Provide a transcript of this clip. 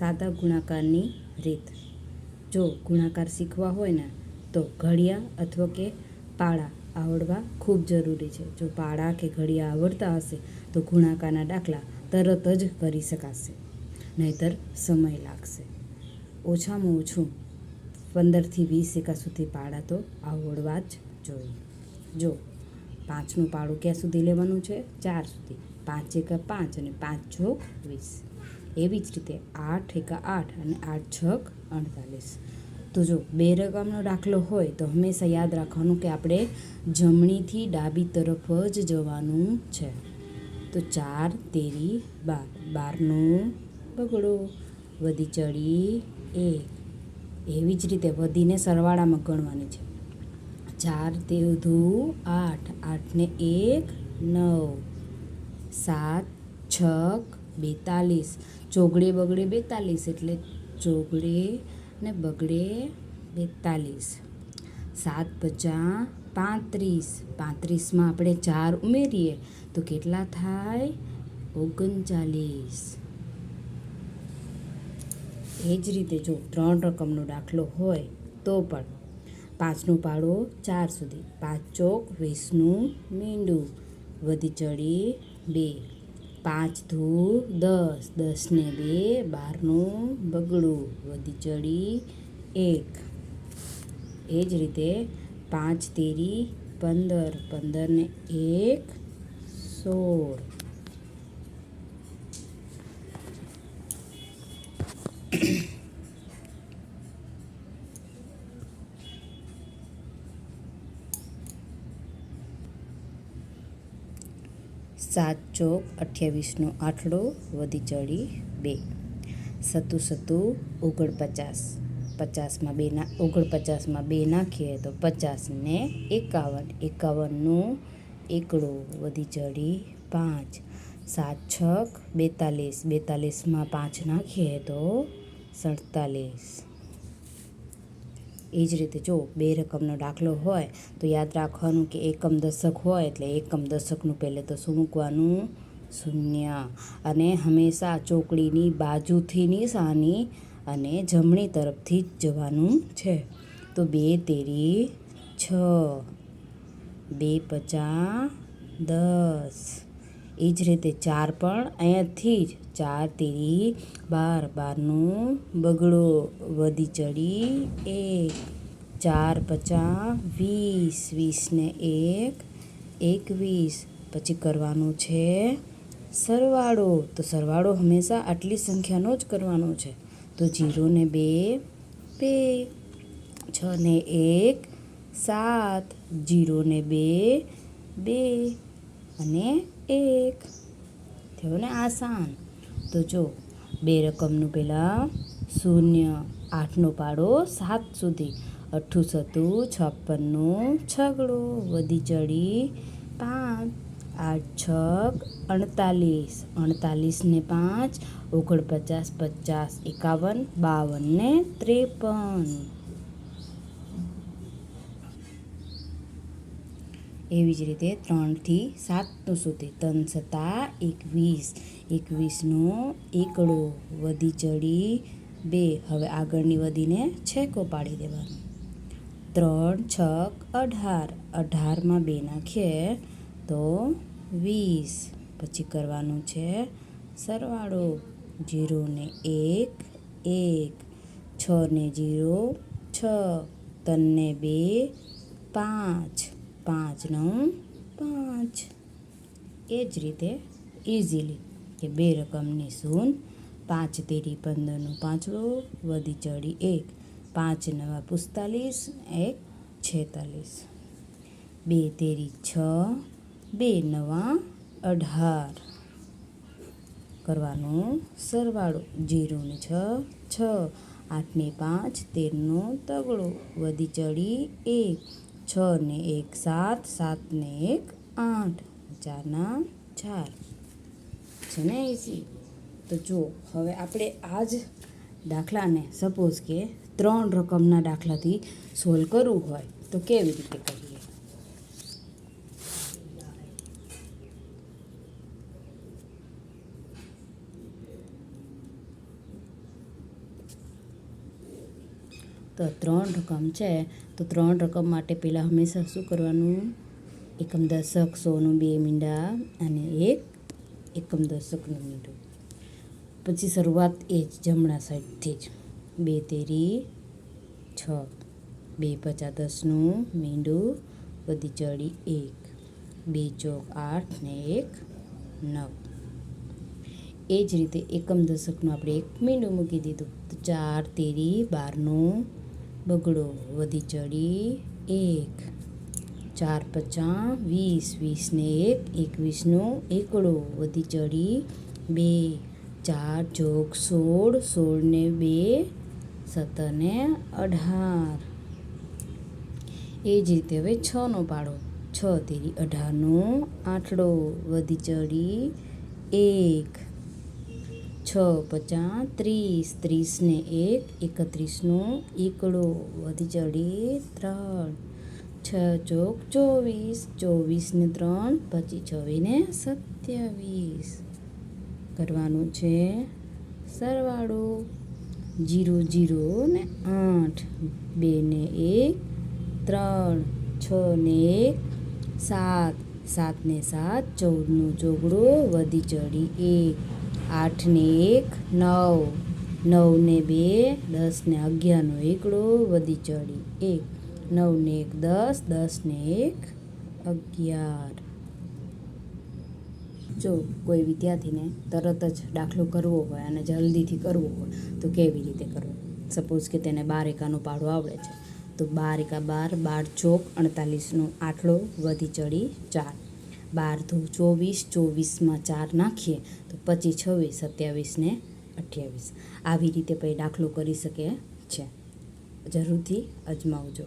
સાદા ગુણાકારની રીત. જો ગુણાકાર શીખવા હોય ને, તો ઘડિયા અથવા કે પાળા આવડવા ખૂબ જરૂરી છે. જો પાળા કે ઘડિયા આવડતા હશે, તો ગુણાકારના દાખલા તરત જ કરી શકાશે, નહીતર સમય લાગશે. ઓછામાં ઓછું પંદરથી વીસ એકા સુધી પાળા તો આવડવા જ જોઈએ. જો પાંચનું પાડું ક્યાં સુધી લેવાનું છે? ચાર સુધી. પાંચ એકા પાંચ અને પાંચ જોક વીસ. એવી જ રીતે આઠ એકા આઠ અને આઠ છક અડતાલીસ. તો જો બે રકમનો દાખલો હોય તો હંમેશા યાદ રાખવાનું કે આપણે જમણીથી ડાબી તરફ જ જવાનું છે. તો ચાર, તેરી, બાર. બારનું બગડો, વધી ચડી એક. એવી જ રીતે વધીને સરવાળામાં ગણવાની છે. ચાર તેધુ આઠ. આઠને એક, નવ. સાત, છક બેતાલીસ. ચોગડે બગડે બેતાલીસ એટલે ચોગડે ને બગડે બેતાલીસ. સાત પચાસ પાંત્રીસ. પાંત્રીસમાં આપણે ચાર ઉમેરીએ તો કેટલા થાય? ઓગણચાલીસ. એ જ રીતે જો ત્રણ રકમનો દાખલો હોય તો પણ પાંચનો પાડો ચાર સુધી. પાંચ ચોક, વીસનું મીંડું. વધી ચડી બે. પાંચ ધૂ દસ દસને બે, બારનું બગડું, વધી ચડી, એક. એ જ રીતે પાંચ તેરી, પંદર પંદરને એક, સોળ. સાત ચોક અઠ્યાવીસનો આઠડો વધી ચડી બે. સતુ સતુ, ઓગણપચાસ. પચાસમાં બેના ઓગણપચાસમાં બે નાખીએ તો પચાસ ને એકાવન. એકાવનનું એકડો, વધી ચડી પાંચ. સાત છક બેતાલીસ. બેતાલીસમાં પાંચ નાખીએ તો સડતાલીસ. એ જ રીતે જો બે રકમનો દાખલો હોય, તો યાદ રાખવાનું કે એકમ દશક હોય એટલે એકમ દશકનું પહેલે તો શું મૂકવાનું? શૂન્ય. અને હંમેશા ચોકડીની બાજુથી નિશાની અને જમણી તરફથી જ જવાનું છે. તો બે તેરી છ, બે પચાસ, દસ. એ જ રીતે ચાર પણ અહીંયાથી જ ચાર તેરી બાર, બારનું બગડો, વધી ચડી એક, ચાર પચાસ, વીસ, વીસને એક, એકવીસ. પછી કરવાનું છે સરવાળો. તો સરવાળો હંમેશા આટલી સંખ્યાનો જ કરવાનો છે. તો જીરોને બે બે. છ ને એક, સાત. જીરોને બે બે. અને એક. થયો ને આસાન. તો જો, બે રકમનું પહેલાં શૂન્ય આઠનો પાડો સાત સુધી. અઠ્ઠું સતું છપ્પનનું છગડો. વધી ચડી પાંચ. આઠ છક અડતાલીસ. અડતાલીસને પાંચ, ઓગણપચાસ, પચાસ, એકાવન બાવન ને ત્રેપન. એવી જ રીતે ત્રણથી સાતનું સુધી ત્રણ સત્તા એકવીસ. એકવીસનો એકડો, વધી ચડી બે. હવે આગળની વધીને છેકો પાડી દેવાનો. ત્રણ, છક, અઢાર. અઢારમાં બે નાખીએ તો વીસ. પછી કરવાનું છે સરવાળો. જીરો ને એક એક. છ ને જીરો, છ. ત્રણને બે, પાંચ. પાંચ નવ પાંચ. એ જ રીતે ઇઝીલી કે બે રકમની શૂન, પાંચ તેરી પંદરનું પાંચડો, વધી ચડી એક, પાંચ નવા પિસ્તાલીસ, એક છેતાલીસ. બે તેરી છ, બે નવા અઢાર. કરવાનું સરવાળો જીરોને છ છ આઠને પાંચ, તેરનો તગડો, વધી ચડી એક છ ને એક સાત સાત ને એક આઠ. ચારના ચાર. છે ને એસી? તો જો, હવે આપણે આ જ દાખલાને સપોઝ કે ત્રણ રકમના દાખલાથી સોલ્વ કરવું હોય, તો કેવી રીતે કરીએ? તો ત્રણ રકમ છે. તો ત્રણ રકમ માટે પહેલાં હંમેશા શું કરવાનું? એકમ દશક, સોનું, બે મીંડા અને એક એકમ દશકનું મીંડું. પછી શરૂઆત એ જ જમણા સાઈડથી જ. બે તેરી, છ. બે પચાસ દસનું મીંડું, બધી ચડી એક. બે ચોક આઠ ને એક નવ. એ જ રીતે એકમ દશકનું આપણે એક મીંડું મૂકી દીધું. તો ચાર તેરી, બારનું બગડો વધી ચડી. એક, ચાર પચા વીસ વીસને એક એકવીસનો એકડો વધી ચડી. બે, ચાર, ચોક, સોળ સોળને બે સત્તરને અઢાર. એ જ રીતે હવે છનો પાડો. છ તેરી અઢારનો આઠડો વધી ચડી. એક છ, પચાસ, ત્રીસ ત્રીસને એક એકત્રીસનો એકડો વધી ચડી ત્રણ. છ, ચોક, ચોવીસ ચોવીસને ત્રણ પછી છવ્વીસને સત્યાવીસ. કરવાનું છે સરવાળો. જીરો જીરો ને આઠ. બે ને એક, ત્રણ. છ ને એક, સાત. સાત ને સાત ચૌદનો ચોગડો વધી ચડી એક. આઠ ને એક, નવ. નવ ને બે દસ ને અગિયારનો એકડો, વધી ચડી એક. નવ ને એક, દસ દસ ને એક, અગિયાર. જો કોઈ વિદ્યાર્થીને તરત જ દાખલો કરવો હોય અને જલ્દીથી કરવો હોય, તો કેવી રીતે કરવો? સપોઝ કે તેને બાર એકાનો પાડો આવડે છે. તો બાર એકા બાર બાર ચોક, અડતાલીસનો આટલો વધી ચડી ચાર. બાર ધુ ચોવીસ, ચોવીસમાં ચાર નાખીએ તો પચીસ, છવ્વીસ, સત્યાવીસ ને અઠ્યાવીસ. આવી રીતે પછી દાખલો કરી શકે છે. જરૂરથી અજમાવજો.